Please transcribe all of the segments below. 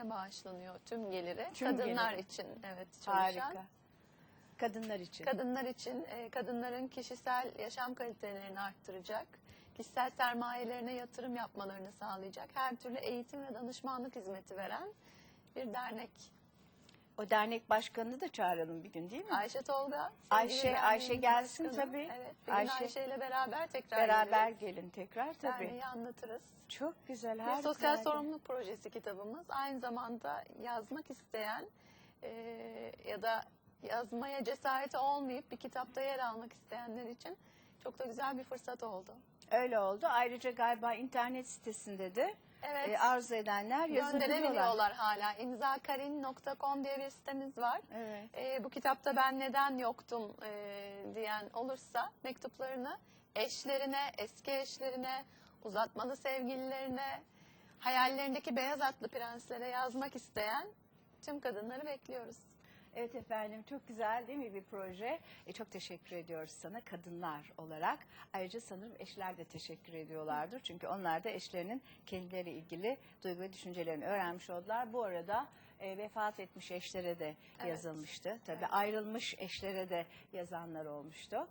derneklerine bağışlanıyor tüm geliri. Tüm Kadınlar geliri. için evet çalışan. Harika. Kadınlar için. Kadınlar için e, kadınların kişisel yaşam kalitelerini arttıracak, kişisel sermayelerine yatırım yapmalarını sağlayacak, her türlü eğitim ve danışmanlık hizmeti veren bir dernek. O dernek başkanını da çağıralım bir gün değil mi? Ayşe Tolga. Ayşe- Ayşe gelsin başkanı. tabii. Evet, bir Ayşe- Ayşe ile beraber tekrar Beraber geliriz. gelin tekrar tabii. Derneği anlatırız. Çok güzel. Bir harika. sosyal sorumluluk projesi kitabımız. Aynı zamanda yazmak isteyen e, ya da yazmaya cesareti olmayıp bir kitapta yer almak isteyenler için çok da güzel bir fırsat oldu. Öyle oldu. Ayrıca galiba internet sitesinde de Evet. e, arzu edenler gönderebiliyorlar hala. İmzakarin.com diye bir sitemiz var. Evet. E, bu kitapta ben neden yoktum e, diyen olursa mektuplarını eşlerine, eski eşlerine, uzatmalı sevgililerine, hayallerindeki beyaz atlı prenslere yazmak isteyen tüm kadınları bekliyoruz. Evet efendim çok güzel değil mi bir proje? E, çok teşekkür ediyoruz sana kadınlar olarak. Ayrıca sanırım eşler de teşekkür ediyorlardır. Çünkü onlar da eşlerinin kendileri ilgili duygu ve düşüncelerini öğrenmiş oldular. Bu arada e, vefat etmiş eşlere de Evet. yazılmıştı. Tabii Evet. ayrılmış eşlere de yazanlar olmuştu.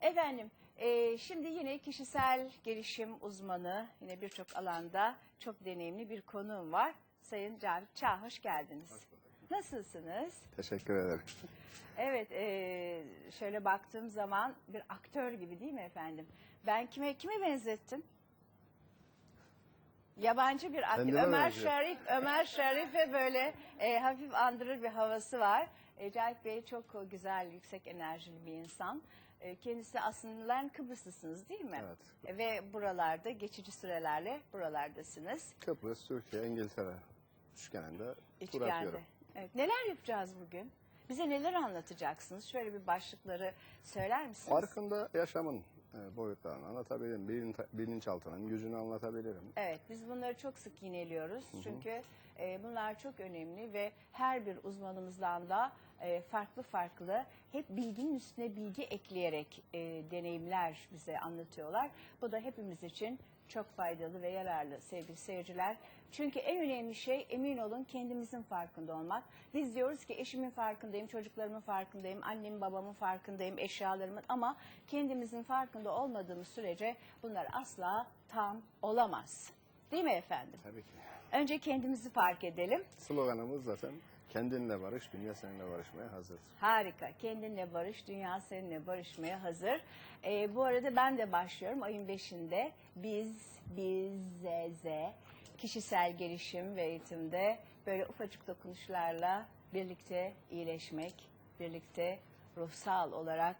Efendim e, şimdi yine kişisel gelişim uzmanı yine birçok alanda çok deneyimli bir konuğum var. Sayın Cavit Çağ hoş geldiniz. Nasılsınız? Teşekkür ederim. Evet, eee, şöyle baktığım zaman bir aktör gibi değil mi efendim? Ben kime kime benzettim? Yabancı bir aktör. Kendine Ömer benziyor. Şerif, Ömer Şerif'e böyle eee, hafif andırır bir havası var. E, Cahit Bey çok güzel, yüksek enerjili bir insan. E, kendisi aslında Kıbrıslısınız değil mi? Evet. E, Ve buralarda geçici sürelerle buralardasınız. Kıbrıs, Türkiye, İngiltere üçgeninde tur Üçgende. atıyorum. Evet. Neler yapacağız bugün? Bize neler anlatacaksınız? Şöyle bir başlıkları söyler misiniz? Farkında yaşamın e, boyutlarını anlatabilirim. Bilin, bilinçaltının gücünü anlatabilirim. Evet, biz bunları çok sık yineliyoruz. Çünkü e, bunlar çok önemli ve her bir uzmanımızdan da e, farklı farklı hep bilginin üstüne bilgi ekleyerek e, deneyimler bize anlatıyorlar. Bu da hepimiz için çok faydalı ve yararlı sevgili seyirciler. Çünkü en önemli şey emin olun kendimizin farkında olmak. Biz diyoruz ki eşimin farkındayım, çocuklarımın farkındayım, annemin babamın farkındayım, eşyalarımın ama kendimizin farkında olmadığımız sürece bunlar asla tam olamaz. Değil mi efendim? Tabii ki. Önce kendimizi fark edelim. Sloganımız zaten kendinle barış, dünya seninle barışmaya hazır. Harika. Kendinle barış, dünya seninle barışmaya hazır. Ee, bu arada ben de başlıyorum ayın 5'inde. Biz, biz, z, z, kişisel gelişim ve eğitimde böyle ufacık dokunuşlarla birlikte iyileşmek, birlikte ruhsal olarak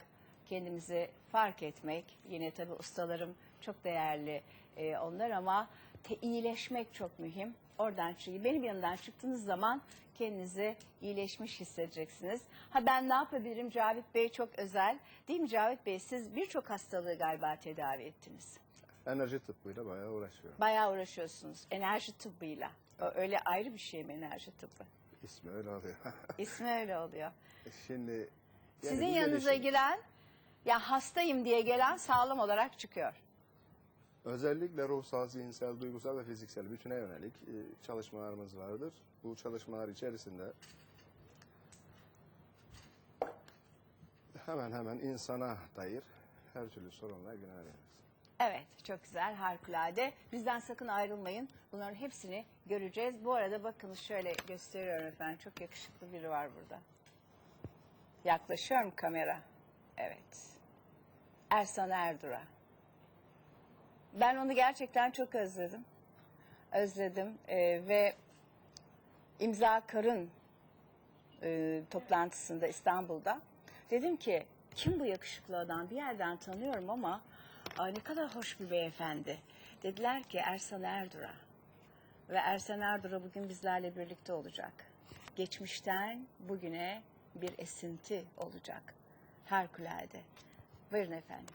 kendimizi fark etmek. Yine tabii ustalarım çok değerli e, onlar ama te- iyileşmek çok mühim. Oradan çıkıyor. Benim yanımdan çıktığınız zaman kendinizi iyileşmiş hissedeceksiniz. Ha ben ne yapabilirim? Cavit Bey çok özel. Değil mi Cavit Bey? Siz birçok hastalığı galiba tedavi ettiniz. Enerji tıbbıyla bayağı uğraşıyorum. Bayağı uğraşıyorsunuz. Enerji tıbbıyla. O öyle ayrı bir şey mi enerji tıbbı? İsmi öyle oluyor. İsmi öyle oluyor. Şimdi yani Sizin yanınıza gelişim. giren, ya hastayım diye gelen sağlam olarak çıkıyor. Özellikle ruhsal, zihinsel, duygusal ve fiziksel bütüne yönelik e, çalışmalarımız vardır. Bu çalışmalar içerisinde hemen hemen insana dair her türlü sorunlar günahlarız. Evet, çok güzel, harikulade. Bizden sakın ayrılmayın. Bunların hepsini göreceğiz. Bu arada bakın şöyle gösteriyorum efendim. Çok yakışıklı biri var burada. Yaklaşıyorum kamera. Evet. Ersan Erdura. Ben onu gerçekten çok özledim. Özledim Ee, ve imza karın e, toplantısında İstanbul'da dedim ki kim bu yakışıklı adam bir yerden tanıyorum ama ay ne kadar hoş bir beyefendi. Dediler ki Ersan Erdura ve Ersan Erdura bugün bizlerle birlikte olacak. Geçmişten bugüne bir esinti olacak. Harikulade. Buyurun efendim.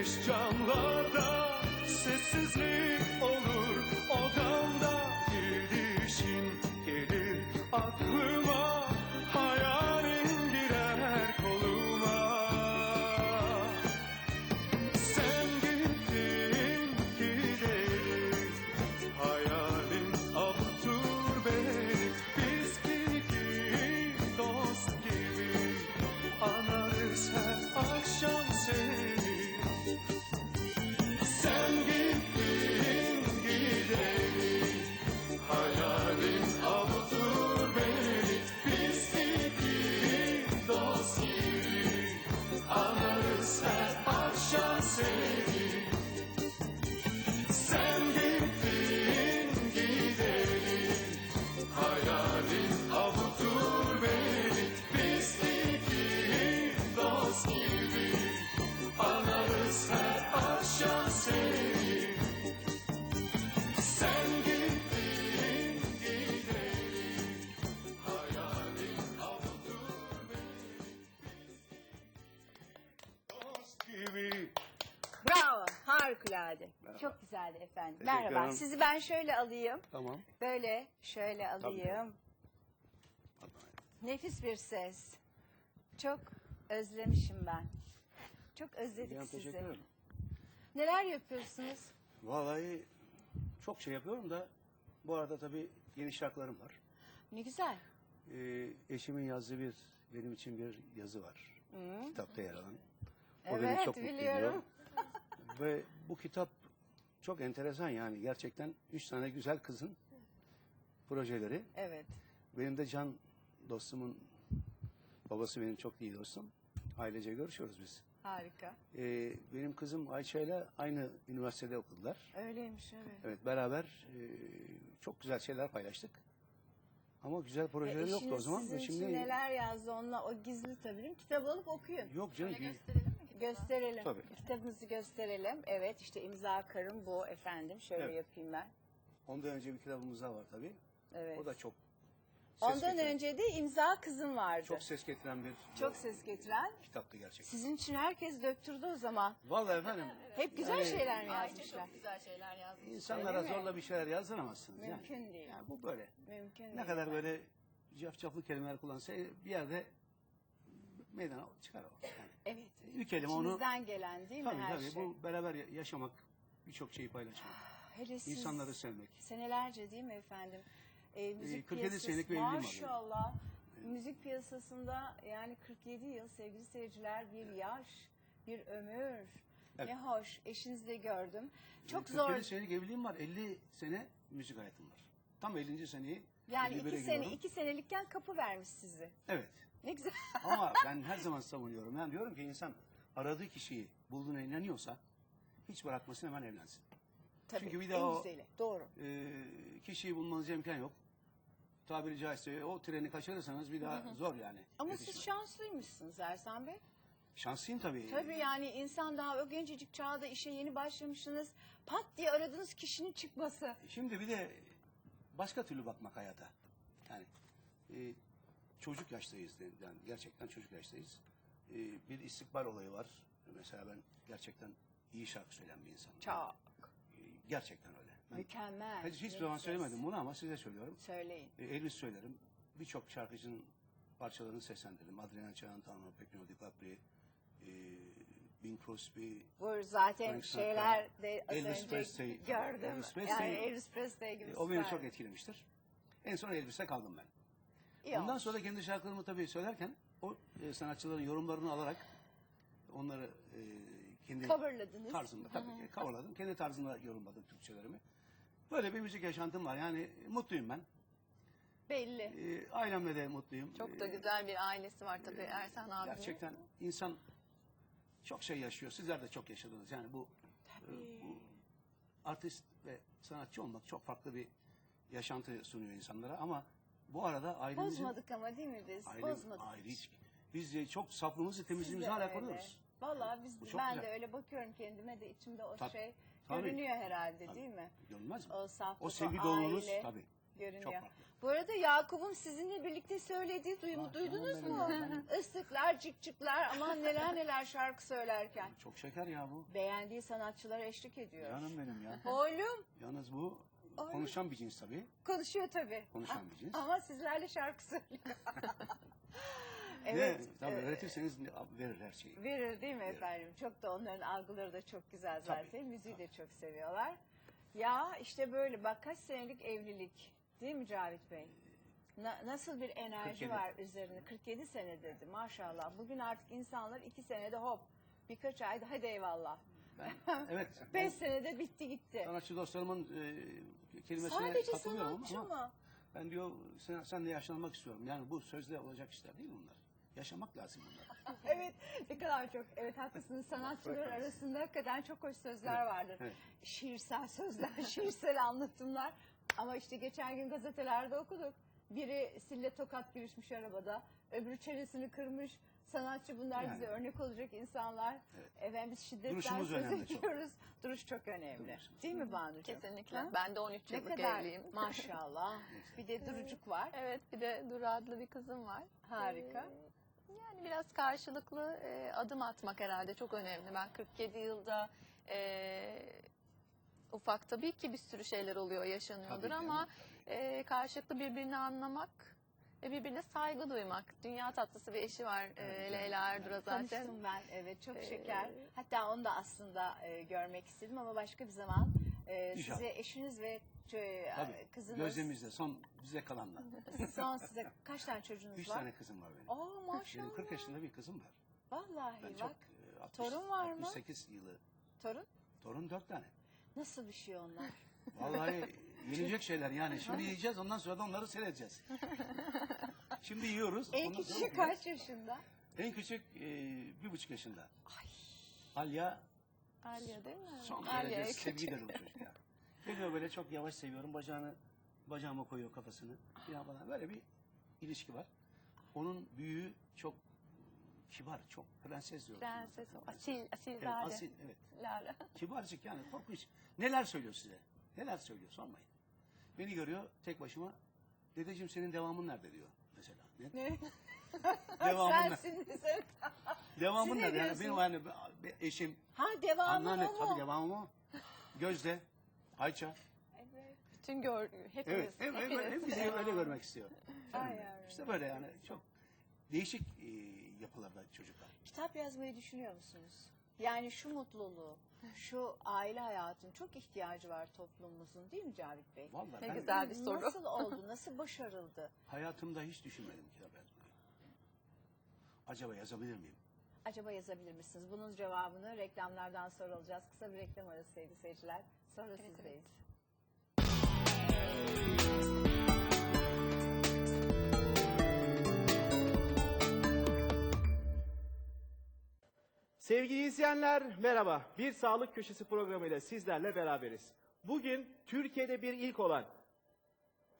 Geniş camlarda sessizlik Çok güzeldi efendim. Teşekkür Merhaba, ederim. sizi ben şöyle alayım. Tamam. Böyle, şöyle alayım. Nefis bir ses. Çok özlemişim ben. Çok özledik Ya, sizi. teşekkür ederim. Neler yapıyorsunuz? Vallahi çok şey yapıyorum da bu arada tabii yeni şarkılarım var. Ne güzel. Ee, eşimin yazdığı bir benim için bir yazı var. Hı. Kitapta yer alan. O beni Evet, çok mutlu biliyorum. Ve bu kitap çok enteresan yani gerçekten üç tane güzel kızın projeleri. Evet. Benim de can dostumun babası benim çok iyi dostum. Ailece görüşüyoruz biz. Harika. Ee, benim kızım Ayça ile aynı üniversitede okudular. Öyleymiş evet. Evet beraber e, çok güzel şeyler paylaştık. Ama güzel E, projeleri yoktu o eşiniz zaman. sizin Ve için şimdi neler yazdı onunla o gizli tabii değil mi? Kitap alıp okuyun. yok canım. Şöyle bir- gösterelim. Tabii. Kitabımızı gösterelim. Evet işte imza karım bu efendim. Şöyle Evet. yapayım ben. Ondan önce bir kitabımız daha var tabii. Evet. O da çok ses Ondan getiren, önce de imza kızım vardı. çok ses getiren bir Çok ses getiren. kitaptı gerçekten. Sizin için herkes döktürdü o zaman. Vallahi efendim Hep güzel Yani şeyler mi Ayça yazmışlar? çok güzel şeyler yazmış. insanlara Öyle mi? zorla bir şeyler yazdıramazsınız. yani. Mümkün değil. Yani bu böyle. Mümkün Ne değil. kadar böyle cafcaflı kelimeler kullansa bir yerde meydana çıkar o. Yani. Evet. Bir kelime onu İçinizden gelen değil mi tabii her tabii şey? bu beraber ya- yaşamak birçok şeyi paylaşmak. Hele siz insanları sevmek. senelerce değil mi efendim? Ee, müzik 47 piyasası senelik bir evliliğim var benim. Maşallah. Müzik piyasasında yani 47 yıl sevgili seyirciler bir yaş, bir ömür. Evet. Ne hoş. Eşinizi de gördüm. Çok 47 zor. senelik evliliğim var. 50 sene müzik hayatım var. Tam 50. seneyi Yani 51'e iki sene, giriyorum. iki senelikken kapı vermiş sizi. Evet. Ne güzel. Ama ben her zaman savunuyorum. Ben diyorum ki insan aradığı kişiyi bulduğuna inanıyorsa hiç bırakmasın hemen evlensin. Tabii, Çünkü bir en daha o- güzeli. Doğru. Ee, kişiyi bulmanıza imkan yok. Tabiri caizse o treni kaçırırsanız bir daha zor yani. Ama Yetişmek. siz şanslıymışsınız Ersan Bey. Şanslıyım tabii. Tabii yani insan daha o gencecik çağda işe yeni başlamışsınız. Pat diye aradığınız kişinin çıkması. Şimdi bir de başka türlü bakmak hayata. Yani e, çocuk yaştayız. Yani gerçekten çocuk yaştayız. E, bir istikbal olayı var. Mesela ben gerçekten iyi şarkı söyleyen bir insanım. Çok. E, gerçekten öyle. Ben Mükemmel. hiç, hiçbir zaman söylemedim bunu ama size söylüyorum. Söyleyin. E, Elvis söylerim. Birçok şarkıcının parçalarını seslendirdim. Adrian Celentano, Pepino Di Capri, e, Bing Crosby, Bu zaten Frank Sinatra, şeyler de az Elvis önce Presley. gördüm. Elvis Presley- yani Elvis Presley gibi E, o beni çok etkilemiştir. En son Elvis'e kaldım ben. İyi Ondan olmuş. sonra kendi şarkılarımı tabii söylerken o e, sanatçıların yorumlarını alarak onları e, kendi Coverladınız. tarzımda tabii ki coverladım. Kendi tarzımda yorumladım Türkçelerimi. Böyle bir müzik yaşantım var. Yani mutluyum ben. Belli. E, ailemle de mutluyum. Çok da E, güzel bir ailesi var tabii Ersan abinin. Gerçekten insan çok şey yaşıyor. Sizler de çok yaşadınız. Yani bu, e, bu artist ve sanatçı olmak çok farklı bir yaşantı sunuyor insanlara ama bu arada ailemizin Bozmadık ama değil mi biz? aile, Bozmadık. aile hiç. Biz de çok saflığımızı, temizliğimizi hala koruyoruz. Vallahi biz ben güzel. de öyle bakıyorum kendime de içimde o Tabii, şey tabii. görünüyor herhalde Tabii. değil mi? Görünmez mi? O saflık, O sevgi doluluğunuz tabii. görünüyor. Çok farklı. Bu arada Yakup'un sizinle birlikte söylediği duyumu Ah, duydunuz mu? Islıklar, çıkçıklar aman neler neler şarkı söylerken. Çok şeker ya bu. Beğendiği sanatçılara eşlik ediyor. Canım benim ya. Oğlum Yalnız bu Ay. konuşan bir cins tabii. konuşuyor tabii. Konuşan bir cins. Ama sizlerle şarkı söylüyor. Evet. Ne? Tabii e, öğretirseniz verir her şeyi. Verir değil mi Verir. efendim? Çok da onların algıları da çok güzel Tabii, zaten. Müziği de çok seviyorlar. Ya işte böyle bak kaç senelik evlilik değil mi Cavit Bey? Na- nasıl bir enerji 47. var üzerinde? 47 sene dedi maşallah. Bugün artık insanlar iki senede hop birkaç ayda hadi eyvallah. Ben, evet. Beş senede bitti gitti. sanatçı dostlarımın e, kelimesine Sadece katılıyorum sanatçı ama mı? ben diyor sen, sen de yaşlanmak istiyorum. Yani bu sözde olacak işler değil bunlar. Yaşamak lazım bunlar. evet ne kadar çok evet haklısınız sanatçılar arasında hakikaten çok hoş sözler vardır. evet. Şiirsel sözler, şiirsel anlatımlar. Ama işte geçen gün gazetelerde okuduk. Biri sille tokat girişmiş arabada, öbürü çenesini kırmış. Sanatçı bunlar Yani. bize örnek olacak insanlar. Evet. Efendim biz şiddetten Duruşumuz söz önemli çok. ediyoruz. Duruş çok önemli. Duruşumuz. Değil mi Banu'cum? Kesinlikle. Ha? Ben de 13 Ne yıllık kadar evliyim. maşallah. Bir de durucuk var. Evet bir de Duru adlı bir kızım var. Harika. Ee, yani biraz karşılıklı e, adım atmak herhalde çok önemli. Ben 47 yılda e, ufak tabii ki bir sürü şeyler oluyor, yaşanıyordur Tabii ama e, karşılıklı birbirini anlamak birbirine saygı duymak. Dünya tatlısı bir eşi var e, Evet, Leyla Erdur'a zaten. Tanıştım ben evet çok Ee, şeker. Hatta onu da aslında e, görmek istedim ama başka bir zaman e, İnşallah. size eşiniz ve e, Tabii. kızınız Gözlemizde son bize kalanlar. son size kaç tane çocuğunuz Üç var? tane kızım var benim. Oo Benim maşallah. 40 yaşında bir kızım var. Vallahi Ben bak çok e, 60, Torun var mı? 68 yılı. torun Torun dört tane. nasıl bir şey onlar? Vallahi yenecek şeyler yani. Şimdi yiyeceğiz ondan sonra da onları seyredeceğiz. Şimdi yiyoruz. en ondan sonra küçüğü kaç yaşında? En küçük e, bir buçuk yaşında. Alya Alya değil mi? son Alya'ya derece küçük. sevgi dolu çocuk ya. Geliyor böyle çok yavaş seviyorum. Bacağını bacağıma koyuyor kafasını. Ya bana böyle bir ilişki var. Onun büyüğü çok kibar, çok prenses diyor. Prenses, o, asil, asil Evet, zade. asil, evet. Lara. Kibarcık yani korkunç. Neler söylüyor size? Neler söylüyor sormayın. Beni görüyor tek başıma. Dedeciğim senin devamın nerede diyor mesela. Ne? Ne? Devamın nerede? Sensin sen. Devamın Siz ne nerede? Yani diyorsunuz? benim hani eşim, Ha devamı anneanne o mu? tabii devamı o. Gözde, Ayça. Evet. Bütün gör, hepimiz. Evet, hep, hep, hep hepiniz. bizi öyle görmek istiyor. Ay yavrum. İşte böyle yani çok değişik e, yapılarda çocuklar. Kitap yazmayı düşünüyor musunuz? Yani şu mutluluğu, şu aile hayatının çok ihtiyacı var toplumumuzun değil mi Cavit Bey? Vallahi Ne ben güzel. bir soru. Nasıl oldu, nasıl başarıldı? hayatımda hiç düşünmedim kitap yazmayı. Acaba yazabilir miyim? Acaba yazabilir misiniz? Bunun cevabını reklamlardan sonra alacağız. Kısa bir reklam arası sevgili seyirciler. Sonra Evet, sizdeyiz. Sevgili izleyenler merhaba. Bir sağlık köşesi programıyla sizlerle beraberiz. Bugün Türkiye'de bir ilk olan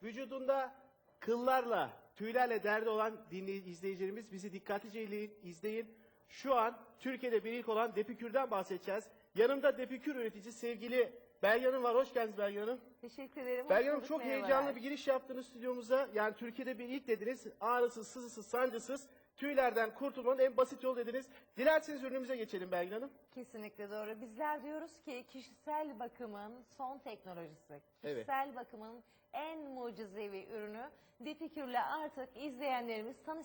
vücudunda kıllarla, tüylerle derdi olan dinleyici izleyicilerimiz bizi dikkatlice izleyin. Şu an Türkiye'de bir ilk olan Depikür'den bahsedeceğiz. Yanımda Depikür üreticisi sevgili Hanım var. Hoş geldiniz Hanım. Teşekkür ederim. Bulduk, çok heyecanlı bir giriş yaptınız stüdyomuza. Yani Türkiye'de bir ilk dediniz. Ağrısız, sızısız, sancısız, tüylerden kurtulmanın en basit yolu dediniz. Dilerseniz ürünümüze geçelim Belgin Hanım. Kesinlikle doğru. Bizler diyoruz ki kişisel bakımın son teknolojisi, kişisel bakımın en mucizevi ürünü Dipikür'le artık izleyenlerimiz tanışsın.